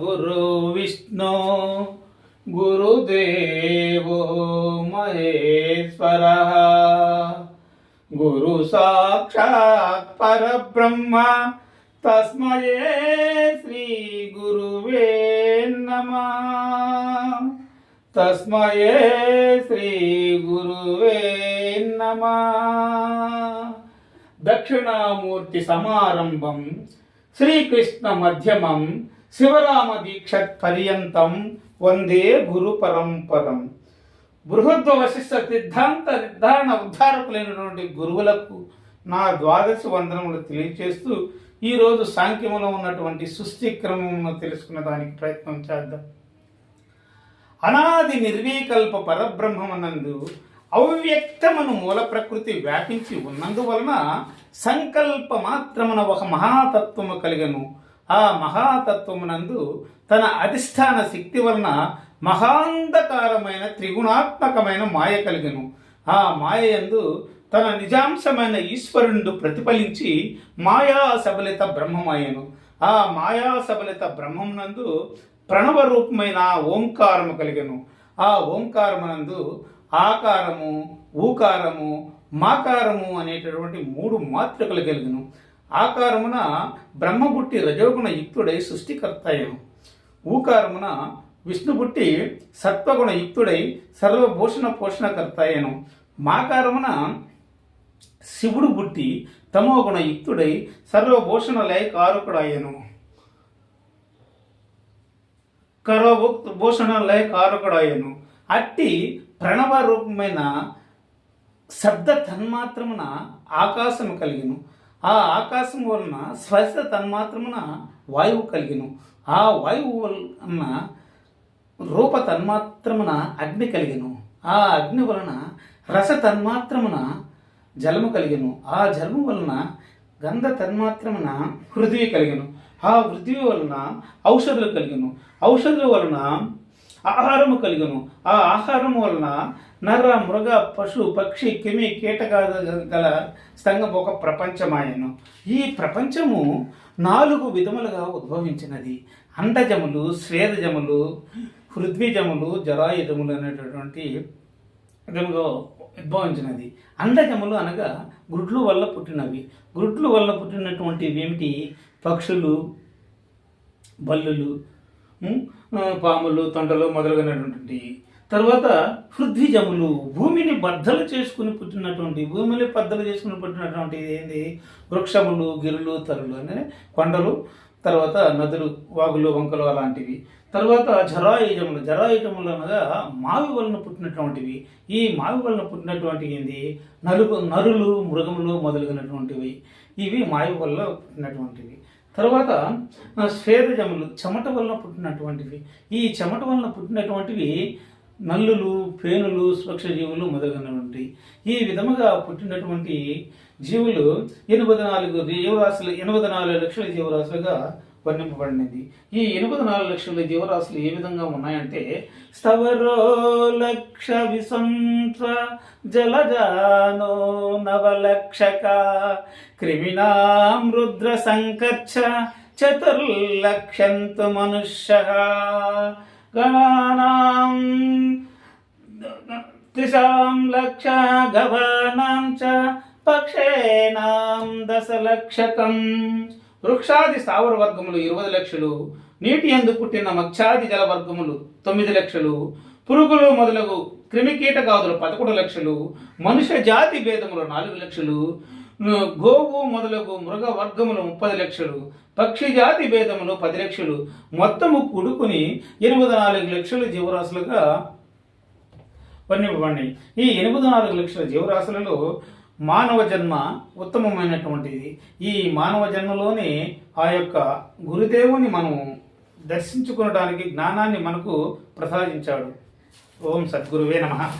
గురు విష్ణు గురుదేవో మహేశ్వర గురు సాక్షాత్ పరబ్రహ్మ తస్మయే శ్రీ గురువే నమ. తస్మయే శ్రీ గురువే నమ. దక్షిణామూర్తి సమారంభం శ్రీకృష్ణ మధ్యమం శివరామ దీక్షత్ పర్యంతం వందే గురు పరంపరం. బృహద్వ వశిష్ట సిద్ధాంత నిర్ధారణ ఉద్ధారకులైనటువంటి గురువులకు నా ద్వాదశ వందనములు తెలియచేస్తూ ఈరోజు సాంఖ్యములో ఉన్నటువంటి సుస్థిక్రమమును క్రమమును తెలుసుకునే దానికి ప్రయత్నం చేద్దాం. అనాది నిర్వీకల్ప పరబ్రహ్మమనందు అవ్యక్తమను మూల ప్రకృతి వ్యాపించి ఉన్నందువలన సంకల్ప మాత్రమున ఒక మహాతత్వము కలిగను. ఆ మహాతత్వమునందు తన అధిష్టాన శక్తి వలన మహాంధకారమైన త్రిగుణాత్మకమైన మాయ కలిగను. ఆ మాయయందు తన నిజాంశమైన ఈశ్వరుడు ప్రతిఫలించి మాయా సబలిత బ్రహ్మమాయను. ఆ మాయా సబలిత బ్రహ్మమునందు ప్రణవ రూపమైన ఓంకారము కలిగను. ఆ ఓంకారమునందు ఆకారము ఊకారము మాకారము అనేటటువంటి మూడు మాతృకలు కలిగను. ఆకారమున బ్రహ్మబుట్టి రజోగుణ యుక్తుడై సృష్టికర్తయ్యను. ఊకారమున విష్ణుబుట్టి సత్వగుణ యుక్తుడై సర్వభూషణ పోషణకర్తయ్యను. మాకారమున శివుడు బుట్టి తమోగుణ యుక్తుడై సర్వభూషణ లయ కారుకుడయ్యను కరో భూషణ లయ కారకుడయ్యను అట్టి ప్రణవ రూపమైన శబ్ద తన్మాత్రమున ఆకాశము కలిగిను ఆ ఆకాశం వలన స్పర్శ తన్మాత్రమున వాయువు కలిగిను ఆ వాయువు వలన రూప తన్మాత్రమున అగ్ని కలిగిను ఆ అగ్ని వలన రస తన్మాత్రమున జలము కలిగిను ఆ జలము వలన గంధ తన్మాత్రమున పృథ్వీ కలిగిను ఆ పృథ్వీ వలన ఔషధులు కలిగిను. ఔషధుల వలన ఆహారము కలిగను. ఆ ఆహారం వలన నర మృగ పశు పక్షి కిమి కీటకాదు గల స్తంగం ఒక ప్రపంచమాయను. ఈ ప్రపంచము నాలుగు విధములుగా ఉద్భవించినది. అండజములు స్వేదజములు హృద్విజములు జరాయుజములు అనేటటువంటి విధముగా ఉద్భవించినది. అండజములు అనగా గుడ్లు వల్ల పుట్టినవి. గుడ్లు వల్ల పుట్టినటువంటివి ఏమిటి? పక్షులు బల్లులు పాములు తొండలు మొదలైనటువంటి తర్వాత పృథ్వీజములు భూమిని బద్దలు చేసుకుని పుట్టినటువంటి భూమిని బద్దలు చేసుకుని పుట్టినటువంటి ఏంది? వృక్షములు గిరులు తరులు అనే కొండలు. తర్వాత నదులు వాగులు వంకలు అలాంటివి. తర్వాత జరాయుజములు జరాయుజములు అనగా మావి వలన పుట్టినటువంటివి. ఈ మావి వలన పుట్టినటువంటి ఏంది? నలుగు నరులు మృగములు మొదలగినటువంటివి. ఇవి మావి వల్ల పుట్టినటువంటివి. తర్వాత స్వేదజములు చెమట వలన పుట్టినటువంటివి. ఈ చెమట వలన పుట్టినటువంటివి నల్లులు పేనులు సూక్ష్మజీవులు మొదలైనటువంటి ఈ విధముగా పుట్టినటువంటి జీవులు ఎనభై నాలుగు జీవరాశులు ఎనభై నాలుగు లక్షల జీవరాశులుగా వర్ణింపబడినది. ఈ ఎనభై నాలుగు లక్షల జీవరాశులు ఏ విధంగా ఉన్నాయంటే స్థవరో లక్ష విసంత్ర జలజానో నవలక్షక క్రిమినాం రుద్ర సంకర్ష చతుర్లక్షంతు మనుష్య. గణానాం త్రిశాం లక్ష గవానాం చ పక్షేనాం దశలక్షకం వృక్షాది స్థావర వర్గములు ఇరవై లక్షలు నీటి ఎందు పుట్టిన మత్స్యాది జల వర్గములు తొమ్మిది లక్షలు పురుగులు మొదలగు క్రిమికీటకాదులు పదకొండు లక్షలు మనుష్య జాతి భేదములు నాలుగు లక్షలు గోవు మొదలగు మృగ వర్గములు ముప్పది లక్షలు పక్షి జాతి భేదములు పది లక్షలు మొత్తము కుడుకుని ఎనిమిది నాలుగు లక్షల జీవరాశులుగా వర్ణింపబడినాయి. ఈ ఎనిమిది నాలుగు లక్షల జీవరాశులలో మానవ జన్మ ఉత్తమమైనటువంటిది. ఈ మానవ జన్మలోనే ఆ యొక్క గురుదేవుని మనం దర్శించుకునడానికి జ్ఞానాన్ని మనకు ప్రసాదించాడు. ఓం సద్గురువే నమ.